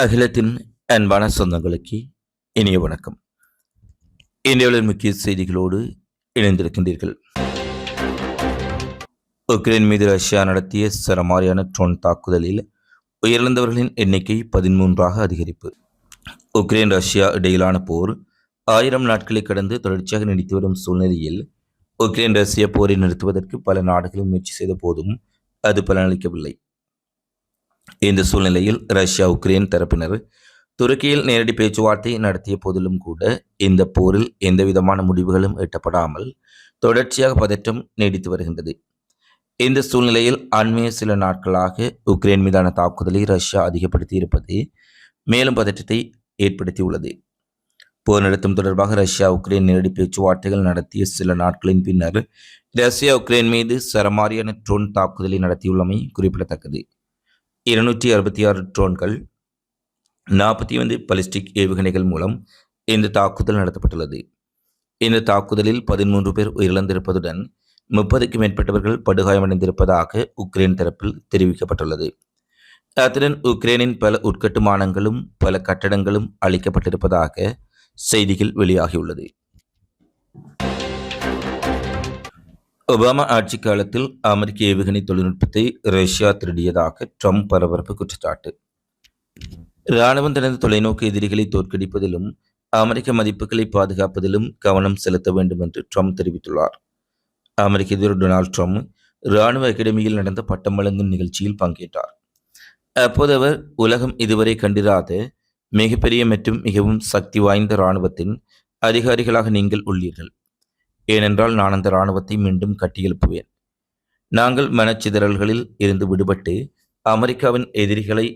அகிலத்தின் அன்பான சொந்தங்களுக்கு இனிய வணக்கம். இந்தியாவின் முக்கிய செய்திகளோடு இணைந்திருக்கின்றீர்கள். உக்ரைன் மீது ரஷ்யா நடத்திய சரமாரியான ட்ரோன் தாக்குதலில் உயிரிழந்தவர்களின் எண்ணிக்கை பதிமூன்றாக அதிகரிப்பு. உக்ரைன் ரஷ்யா இடையிலான போர் ஆயிரம் நாட்களை கடந்து தொடர்ச்சியாக நீடித்து வரும் சூழ்நிலையில் உக்ரைன் ரஷ்ய போரை நிறுத்துவதற்கு பல நாடுகள் முயற்சி செய்த போதும் அது பலனளிக்கவில்லை. இந்த சூழ்நிலையில் ரஷ்யா உக்ரைன் தரப்பினர் துருக்கியில் நேரடி பேச்சுவார்த்தை நடத்திய போதிலும் கூட இந்த போரில் எந்தவிதமான முடிவுகளும் எட்டப்படாமல் தொடர்ச்சியாக பதற்றம் நீடித்து வருகின்றது. இந்த சூழ்நிலையில் அண்மைய சில நாட்களாக உக்ரைன் மீதான தாக்குதலை ரஷ்யா அதிகப்படுத்தி இருப்பது மேலும் பதற்றத்தை ஏற்படுத்தியுள்ளது. போர் நடத்தும் தொடர்பாக ரஷ்யா உக்ரைன் நேரடி பேச்சுவார்த்தைகள் நடத்திய சில நாட்களின் பின்னர் ரஷ்யா உக்ரைன் மீது சரமாரியான ட்ரோன் தாக்குதலை நடத்தியுள்ளமை குறிப்பிடத்தக்கது. இருநூற்றி அறுபத்தி ஆறு ட்ரோன்கள் நாற்பத்தி ஐந்து பலிஸ்டிக் ஏவுகணைகள் மூலம் இந்த தாக்குதல் நடத்தப்பட்டுள்ளது. இந்த தாக்குதலில் பதிமூன்று பேர் உயிரிழந்திருப்பதுடன் முப்பதுக்கும் மேற்பட்டவர்கள் படுகாயமடைந்திருப்பதாக உக்ரைன் தரப்பில் தெரிவிக்கப்பட்டுள்ளது. அத்துடன் உக்ரைனின் பல உட்கட்டுமானங்களும் பல கட்டடங்களும் அளிக்கப்பட்டிருப்பதாக செய்திகள் வெளியாகியுள்ளது. ஒபாமா ஆட்சி காலத்தில் அமெரிக்க ஏவுகணை தொழில்நுட்பத்தை ரஷ்யா திருடியதாக ட்ரம்ப் பரபரப்பு குற்றச்சாட்டு. இராணுவம் தனது தொலைநோக்கு எதிரிகளை தோற்கடிப்பதிலும் அமெரிக்க மதிப்புகளை பாதுகாப்பதிலும் கவனம் செலுத்த வேண்டும் என்று ட்ரம்ப் தெரிவித்துள்ளார். அமெரிக்க எதிர் டொனால்ட் ட்ரம்ப் இராணுவ அகாடமியில் நடந்த பட்டம் வழங்கும் நிகழ்ச்சியில் பங்கேற்றார். அப்போது அவர் உலகம் இதுவரை கண்டிராத மிகப்பெரிய மற்றும் மிகவும் சக்தி வாய்ந்த இராணுவத்தின் அதிகாரிகளாக நீங்கள் உள்ளீர்கள். ஏனென்றால் நான் அந்த இராணுவத்தை மீண்டும் கட்டியெழுப்புவேன். நாங்கள் மனச்சிதறல்களில் இருந்து விடுபட்டு அமெரிக்காவின் எதிரிகளை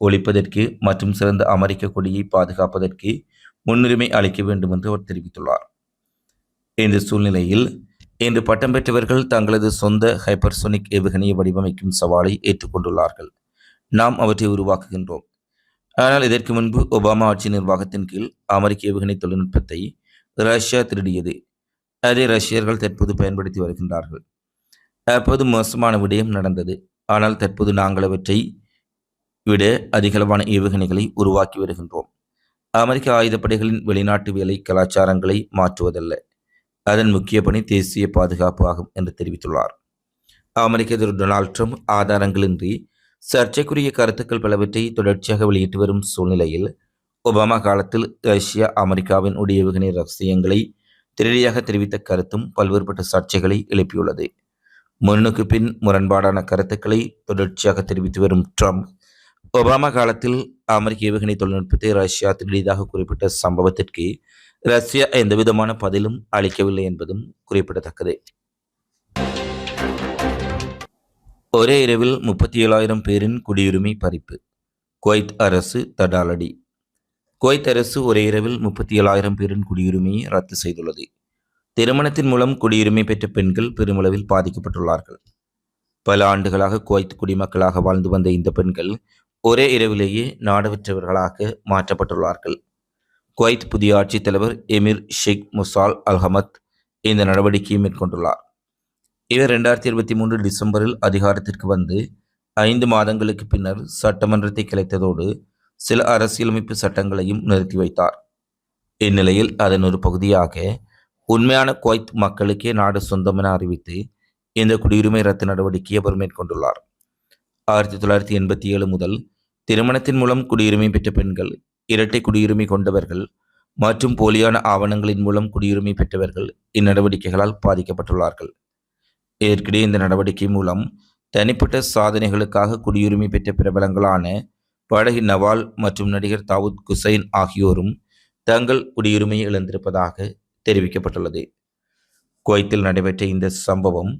ஒழிப்பதற்கு மற்றும் சிறந்த அமெரிக்க கொடியை பாதுகாப்பதற்கு முன்னுரிமை அளிக்க வேண்டும் என்று அவர் தெரிவித்துள்ளார். இந்த சூழ்நிலையில் இன்று பட்டம் பெற்றவர்கள் தங்களது சொந்த ஹைப்பர்சோனிக் ஏவுகணையை வடிவமைக்கும் சவாலை ஏற்றுக்கொண்டுள்ளார்கள். நாம் அவற்றை உருவாக்குகின்றோம். ஆனால் இதற்கு முன்பு ஒபாமா ஆட்சி நிர்வாகத்தின் கீழ் அமெரிக்க ஏவுகணை தொழில்நுட்பத்தை ரஷ்யா திருடியது. அதை ரஷ்யர்கள் தற்போது பயன்படுத்தி வருகின்றார்கள். அப்போது மோசமான விடயம் நடந்தது. ஆனால் தற்போது நாங்கள் அவற்றை விட அதிகளவான ஏவுகணைகளை உருவாக்கி வருகின்றோம். அமெரிக்க ஆயுதப்படைகளின் வெளிநாட்டு வேலை கலாச்சாரங்களை மாற்றுவதல்ல. அதன் முக்கிய பணி தேசிய பாதுகாப்பு ஆகும் என்று தெரிவித்துள்ளார். அமெரிக்க அதிபர் டொனால்ட் ட்ரம்ப் ஆதாரங்களின்றி சர்ச்சைக்குரிய கருத்துக்கள் பலவற்றை தொடர்ச்சியாக வெளியிட்டு வரும் சூழ்நிலையில் ஒபாமா காலத்தில் ரஷ்யா அமெரிக்காவின் உடைய ஏவுகணை ரகசியங்களை திருடியாக தெரிவித்த கருத்தும் பல்வேறுபட்ட சர்ச்சைகளை எழுப்பியுள்ளது. முன்னுக்கு பின் முரண்பாடான கருத்துக்களை தொடர்ச்சியாக தெரிவித்து வரும் ட்ரம்ப் ஒபாமா காலத்தில் அமெரிக்க ஏவுகணை தொழில்நுட்பத்தை ரஷ்யா திருடியதாக குறிப்பிட்ட சம்பவத்திற்கு ரஷ்யா எந்தவிதமான பதிலும் அளிக்கவில்லை என்பதும் குறிப்பிடத்தக்கது. ஒரே இரவில் முப்பத்தி ஏழாயிரம் பேரின் குடியுரிமை பறிப்பு. குவைத் அரசு தடாலடி. குவைத் அரசு ஒரே இரவில் முப்பத்தி ஏழாயிரம் பேரின் குடியுரிமையை ரத்து செய்துள்ளது. திருமணத்தின் மூலம் குடியுரிமை பெற்ற பெண்கள் பெருமளவில் பாதிக்கப்பட்டுள்ளார்கள். பல ஆண்டுகளாக குவைத் குடிமக்களாக வாழ்ந்து வந்த இந்த பெண்கள் ஒரே இரவிலேயே நாடவற்றவர்களாக மாற்றப்பட்டுள்ளார்கள். குவைத் புதிய ஆட்சித் தலைவர் எமிர் ஷேக் முசால் அல்ஹமத் இந்த நடவடிக்கையை மேற்கொண்டுள்ளார். இவர் ரெண்டாயிரத்தி இருபத்தி மூன்று டிசம்பரில் அதிகாரத்திற்கு வந்து ஐந்து மாதங்களுக்கு பின்னர் சட்டமன்றத்தை கிளைத்ததோடு சில அரசியலமைப்பு சட்டங்களையும் நிறுத்தி வைத்தார். இந்நிலையில் அதன் ஒரு பகுதியாக உண்மையான குவைத் மக்களுக்கே நாடு சொந்தம் என அறிவித்து இந்த குடியுரிமை ரத்து நடவடிக்கையை அவர் மேற்கொண்டுள்ளார். ஆயிரத்தி தொள்ளாயிரத்தி எண்பத்தி ஏழு முதல் திருமணத்தின் மூலம் குடியுரிமை பெற்ற பெண்கள் இரட்டை குடியுரிமை கொண்டவர்கள் மற்றும் போலியான ஆவணங்களின் மூலம் குடியுரிமை பெற்றவர்கள் இந்நடவடிக்கைகளால் பாதிக்கப்பட்டுள்ளார்கள். ஏற்கனவே இந்த நடவடிக்கை மூலம் தனிப்பட்ட சாதனைகளுக்காக குடியுரிமை பெற்ற பிரபலங்களான பாடகி நவால் மற்றும் நடிகர் தாவூத் குசைன் ஆகியோரும் தங்கள் குடியுரிமையை இழந்திருப்பதாக தெரிவிக்கப்பட்டுள்ளது. குவைத்தில் நடைபெற்ற இந்த சம்பவம்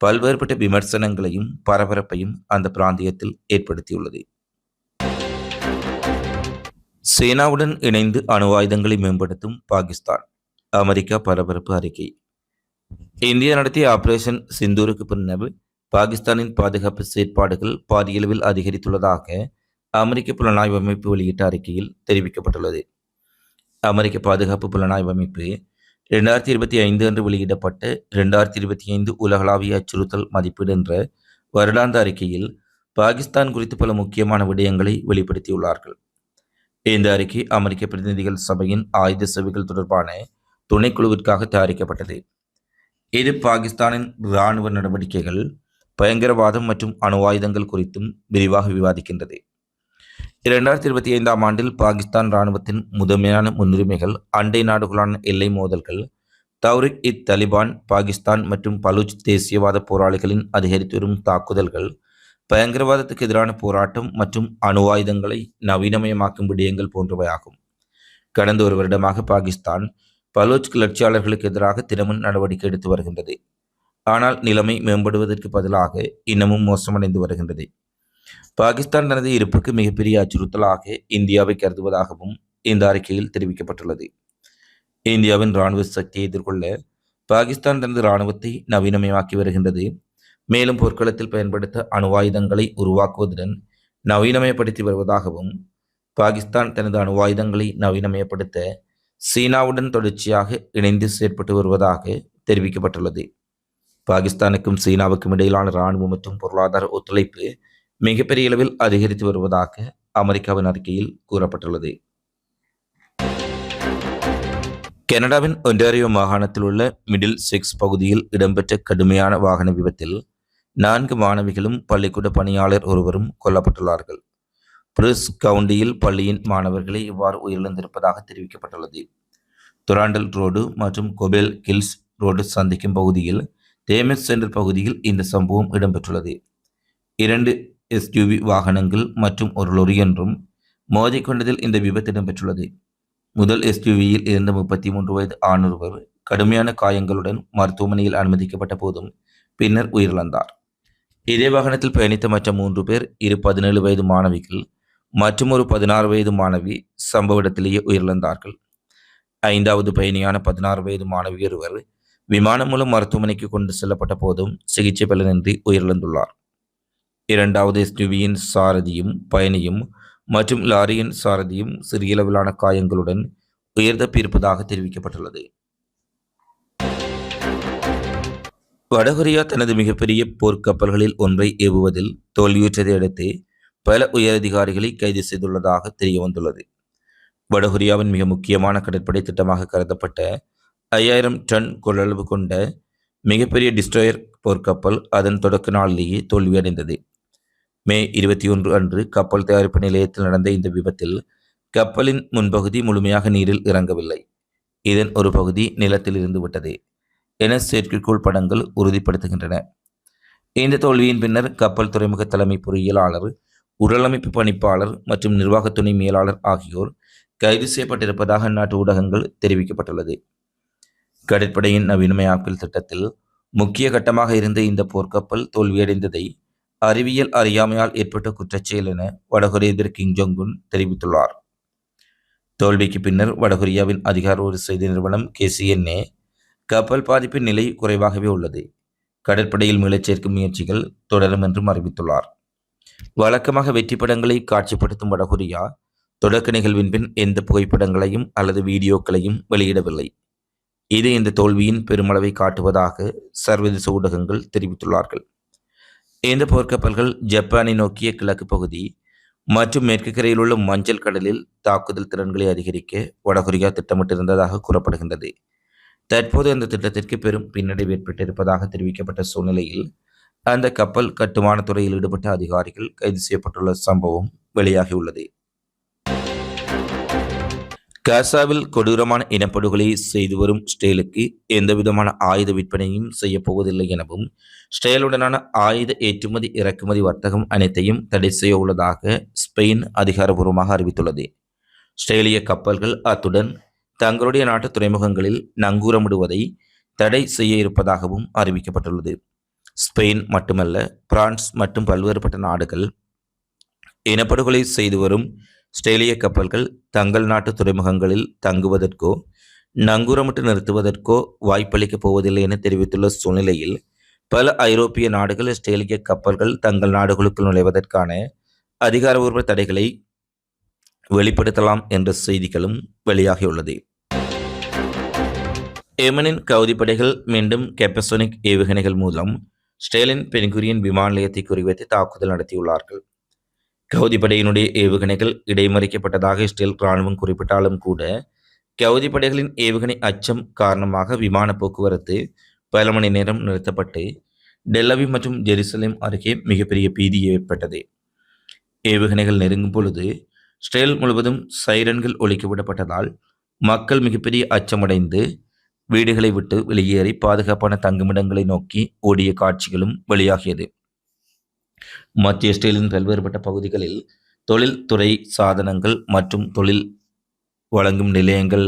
பல்வேறுபட்ட விமர்சனங்களையும் பரபரப்பையும் அந்த பிராந்தியத்தில் ஏற்படுத்தியுள்ளது. சீனாவுடன் இணைந்து அணு ஆயுதங்களை மேம்படுத்தும் பாகிஸ்தான் அமெரிக்கா பரபரப்பு அறிக்கை. இந்தியா நடத்திய ஆபரேஷன் சிந்தூருக்கு பின்னர் பாகிஸ்தானின் பாதுகாப்பு செயற்பாடுகள் பாரியளவில் அதிகரித்துள்ளதாக அமெரிக்க புலனாய்வு அமைப்பு வெளியிட்ட அறிக்கையில் தெரிவிக்கப்பட்டுள்ளது. அமெரிக்க பாதுகாப்பு புலனாய்வு அமைப்பு இரண்டாயிரத்தி இருபத்தி ஐந்து அன்று வெளியிடப்பட்ட இரண்டாயிரத்தி இருபத்தி ஐந்து உலகளாவிய அச்சுறுத்தல் மதிப்பீடு என்ற வருடாந்த அறிக்கையில் பாகிஸ்தான் குறித்து பல முக்கியமான விடயங்களை வெளிப்படுத்தியுள்ளார்கள். இந்த அறிக்கை அமெரிக்க பிரதிநிதிகள் சபையின் ஆயுத சேவைகள் தொடர்பான துணைக்குழுவிற்காக தயாரிக்கப்பட்டது. இது பாகிஸ்தானின் இராணுவ நடவடிக்கைகள் பயங்கரவாதம் மற்றும் அணு ஆயுதங்கள் குறித்தும் விரிவாக விவாதிக்கின்றது. இரண்டாயிரத்தி இருபத்தி ஐந்தாம் ஆண்டில் பாகிஸ்தான் இராணுவத்தின் முதன்மையான முன்னுரிமைகள் அண்டை நாடுகளான எல்லை மோதல்கள் தௌரிக் இத் தலிபான் பாகிஸ்தான் மற்றும் பலூச் தேசியவாத போராளிகளின் அதிகரித்து வரும் தாக்குதல்கள் பயங்கரவாதத்துக்கு எதிரான போராட்டம் மற்றும் அணு ஆயுதங்களை நவீனமயமாக்கும் விடயங்கள் போன்றவையாகும் கடந்த ஒரு வருடமாக பாகிஸ்தான் பலூச் கிளர்ச்சியாளர்களுக்கு எதிராக தினமும் நடவடிக்கை எடுத்து வருகின்றது. ஆனால் நிலைமை மேம்படுவதற்கு பதிலாக இன்னமும் மோசமடைந்து வருகின்றது. பாகிஸ்தான் தனது இருப்புக்கு மிகப்பெரிய அச்சுறுத்தலாக இந்தியாவை கருதுவதாகவும் இந்த அறிக்கையில் தெரிவிக்கப்பட்டுள்ளது. இந்தியாவின் இராணுவ சக்தியை எதிர்கொள்ள பாகிஸ்தான் தனது இராணுவத்தை நவீனமயமாக்கி வருகின்றது. மேலும் போர்க்களத்தில் பயன்படுத்த அணு ஆயுதங்களை உருவாக்குவதுடன் நவீனமயப்படுத்தி வருவதாகவும் பாகிஸ்தான் தனது அணு ஆயுதங்களை நவீனமயப்படுத்த சீனாவுடன் தொடர்ச்சியாக இணைந்து செயற்பட்டு வருவதாக தெரிவிக்கப்பட்டுள்ளது. பாகிஸ்தானுக்கும் சீனாவுக்கும் இடையிலான இராணுவ மற்றும் பொருளாதார ஒத்துழைப்பு மிகப்பெரிய அளவில் அதிகரித்து வருவதாக அமெரிக்காவின் அறிக்கையில் கூறப்பட்டுள்ளது. கனடாவின் ஒன்டாரியோ மாகாணத்தில் உள்ள மிடில் செக்ஸ் பகுதியில் இடம்பெற்ற கடுமையான வாகன விபத்தில் நான்கு மாணவிகளும் பள்ளிக்கூட பணியாளர் ஒருவரும் கொல்லப்பட்டுள்ளார்கள். பிரிஸ் கவுண்டியில் பள்ளியின் மாணவர்களை இவ்வாறு உயிரிழந்திருப்பதாக தெரிவிக்கப்பட்டுள்ளது. துராண்டல் ரோடு மற்றும் கொபேல் கில்ஸ் ரோடு சந்திக்கும் பகுதியில் தேமஸ் சென்டர் பகுதியில் இந்த சம்பவம் இடம்பெற்றுள்ளது. இரண்டு எஸ்யூவி வாகனங்கள் மற்றும் ஒரு லொரி என்றும் மோதிக்கொண்டதில் இந்த விபத்து இடம்பெற்றுள்ளது. முதல் எஸ்யூவியில் இருந்த முப்பத்தி மூன்று வயது ஆணொருவர் கடுமையான காயங்களுடன் மருத்துவமனையில் அனுமதிக்கப்பட்ட போதும் பின்னர் உயிரிழந்தார். இதே வாகனத்தில் பயணித்த மற்ற மூன்று பேர் இரு பதினேழு வயது மாணவிகள் மற்றும் ஒரு பதினாறு வயது மாணவி சம்பவ இடத்திலேயே உயிரிழந்தார்கள். ஐந்தாவது பயணியான பதினாறு வயது மாணவி ஒருவர் விமானம் மூலம் மருத்துவமனைக்கு கொண்டு செல்லப்பட்ட போதும் சிகிச்சை பலனின்றி உயிரிழந்துள்ளார். இரண்டாவது எஸ்யூவியின் சாரதியும் பயணியும் மற்றும் லாரியின் சாரதியும் சிறிய அளவிலான காயங்களுடன் உயர்தப்பியிருப்பதாக தெரிவிக்கப்பட்டுள்ளது. வடகொரியா தனது மிகப்பெரிய போர்க்கப்பல்களில் ஒன்றை ஏவுவதில் தோல்வியுற்றதை அடுத்து பல உயரதிகாரிகளை கைது செய்துள்ளதாக தெரிய வந்துள்ளது வடகொரியாவின் மிக முக்கியமான கடற்படை திட்டமாக கருதப்பட்ட ஐயாயிரம் டன் கொள்ளளவு கொண்ட மிகப்பெரிய டிஸ்ட்ராயர் போர்க்கப்பல் அதன் தொடக்க நாளிலேயே தோல்வியடைந்தது. மே இருபத்தி ஒன்று அன்று கப்பல் தயாரிப்பு நிலையத்தில் நடந்த இந்த விபத்தில் கப்பலின் முன்பகுதி முழுமையாக நீரில் இறங்கவில்லை. இதன் ஒரு பகுதி நிலத்தில் இருந்து விட்டது என செயற்கைக்கோள் படங்கள் உறுதிப்படுத்துகின்றன. இந்த தோல்வியின் பின்னர் கப்பல் துறைமுக தலைமை பொறியியலாளர் உடலமைப்பு பணிப்பாளர் மற்றும் நிர்வாக துணை மேலாளர் ஆகியோர் கைது செய்யப்பட்டிருப்பதாக அந்நாட்டு ஊடகங்கள் தெரிவிக்கப்பட்டுள்ளது. கடற்படையின் நவீனமயாக்கல் திட்டத்தில் முக்கிய கட்டமாக இருந்த இந்த போர்க்கப்பல் தோல்வியடைந்ததை அறிவியல் அறியாமையால் ஏற்பட்ட குற்றச்செயல் என வடகொரிய எதிர் கிங் ஜோங்குன் தெரிவித்துள்ளார். தோல்விக்கு பின்னர் வடகொரியாவின் அதிகார செய்தி நிறுவனம் கேசிஎன்ஏ கப்பல் பாதிப்பின் நிலை குறைவாகவே உள்ளது. கடற்படையில் மீளச் சேர்க்கும் முயற்சிகள் தொடரும் என்றும் அறிவித்துள்ளார். வழக்கமாக வெற்றி படங்களை காட்சிப்படுத்தும் வடகொரியா தொடக்க நிகழ்வின் பின் எந்த புகைப்படங்களையும் அல்லது வீடியோக்களையும் வெளியிடவில்லை. இது இந்த தோல்வியின் பெருமளவை காட்டுவதாக சர்வதேச ஊடகங்கள் தெரிவித்துள்ளார்கள். இந்த போர்க்கப்பல்கள் ஜப்பானை நோக்கிய கிழக்கு பகுதி மற்றும் மேற்கு கரையில் உள்ள மஞ்சள் கடலில் தாக்குதல் திறன்களை அதிகரிக்க வடகொரியா திட்டமிட்டிருந்ததாக கூறப்படுகின்றது. தற்போது அந்த திட்டத்திற்கு பெரும் பின்னடைவு ஏற்பட்டிருப்பதாக தெரிவிக்கப்பட்ட சூழ்நிலையில் அந்த கப்பல் கட்டுமான துறையில் ஈடுபட்ட அதிகாரிகள் கைது செய்யப்பட்டுள்ள சம்பவம் வெளியாகியுள்ளது. காசாவில் கொடூரமான இனப்படுகொலை செய்து வரும் ஸ்டேலுக்கு எந்தவிதமான ஆயுத விற்பனையும் செய்யப்போவதில்லை எனவும் ஸ்டேலுடனான ஆயுத ஏற்றுமதி இறக்குமதி வர்த்தகம் அனைத்தையும் தடை செய்ய உள்ளதாக ஸ்பெயின் அதிகாரபூர்வமாக அறிவித்துள்ளது. ஸ்டேலிய கப்பல்கள் அத்துடன் தங்களுடைய நாட்டு துறைமுகங்களில் நங்கூரமிடுவதை தடை செய்ய இருப்பதாகவும் அறிவிக்கப்பட்டுள்ளது. ஸ்பெயின் மட்டுமல்ல பிரான்ஸ் மற்றும் பல்வேறுபட்ட நாடுகள் இனப்படுகொலை செய்து வரும் ஆஸ்திரேலிய கப்பல்கள் தங்கள் நாட்டு துறைமுகங்களில் தங்குவதற்கோ நங்கூரமிட்டு நிறுத்துவதற்கோ வாய்ப்பளிக்கப் போவதில்லை என தெரிவித்துள்ள சூழ்நிலையில் பல ஐரோப்பிய நாடுகள் ஆஸ்திரேலிய கப்பல்கள் தங்கள் நாடுகளுக்குள் நுழைவதற்கான அதிகாரபூர்வ தடைகளை வெளிப்படுத்தலாம் என்ற செய்திகளும் வெளியாகியுள்ளது. ஏமனின் கவுதிப்படைகள் மீண்டும் கெப்பசோனிக் ஏவுகணைகள் மூலம் ஸ்டேலின் பென்குரியன் விமான நிலையத்தை குறிவைத்து தாக்குதல் நடத்தியுள்ளார்கள். கவுதிப்படையினுடைய ஏவுகணைகள் இடைமறிக்கப்பட்டதாக இஸ்ரேல் ராணுவம் குறிப்பிட்டாலும் கூட கவுதிப்படைகளின் ஏவுகணை அச்சம் காரணமாக விமான போக்குவரத்து பல மணி நேரம் நிறுத்தப்பட்டு டெல்லவி மற்றும் ஜெருசலேம் அருகே மிகப்பெரிய பீதி ஏற்பட்டது. ஏவுகணைகள் நெருங்கும் பொழுது இஸ்ரேல் முழுவதும் சைரன்கள் ஒழிக்கப்படப்பட்டதால் மக்கள் மிகப்பெரிய அச்சமடைந்து வீடுகளை விட்டு வெளியேறி பாதுகாப்பான தங்குமிடங்களை நோக்கி ஓடிய காட்சிகளும் வெளியாகியது. மத்திய இஸ்ரேலின் பல்வேறுபட்ட பகுதிகளில் தொழில்துறை சாதனங்கள் மற்றும் தொழில் வழங்கும் நிலையங்கள்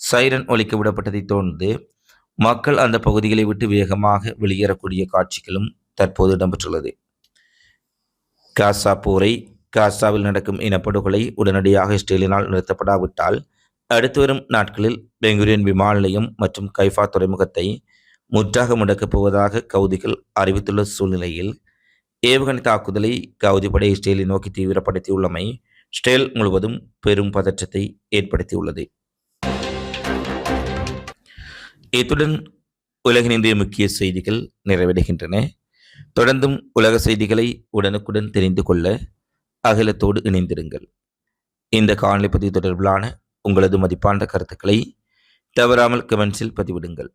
சைரன் ஒலிக்க விடப்பட்டதை தொடர்ந்து மக்கள் அந்த பகுதிகளை விட்டு வேகமாக வெளியேறக்கூடிய காட்சிகளும் தற்போது இடம்பெற்றுள்ளது. காசா போரை காசாவில் நடக்கும் இனப்படுகொலை உடனடியாக இஸ்ரேலினால் நிறுத்தப்படாவிட்டால் அடுத்து வரும் நாட்களில் பெங்குரியன் விமான நிலையம் மற்றும் கைஃபா துறைமுகத்தை முற்றாக முடக்கப் போவதாக கவுதிகள் அறிவித்துள்ள சூழ்நிலையில் ஏவுகணை தாக்குதலை கவுதி படை இஸ்ரேலை நோக்கி தீவிரப்படுத்தியுள்ளமை இஸ்ரேல் முழுவதும் பெரும் பதற்றத்தை ஏற்படுத்தியுள்ளது. இத்துடன் உலகின் இந்திய முக்கிய செய்திகள் நிறைவடைகின்றன. தொடர்ந்தும் உலக செய்திகளை உடனுக்குடன் தெரிந்து கொள்ள அகிலத்தோடு இணைந்திருங்கள். இந்த காணொலி பதிவு தொடர்பிலான உங்களது மதிப்பான கருத்துக்களை தவறாமல் கமெண்ட்ஸில் பதிவிடுங்கள்.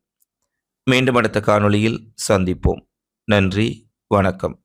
மீண்டும் அடுத்த காணொளியில் சந்திப்போம். நன்றி வணக்கம்.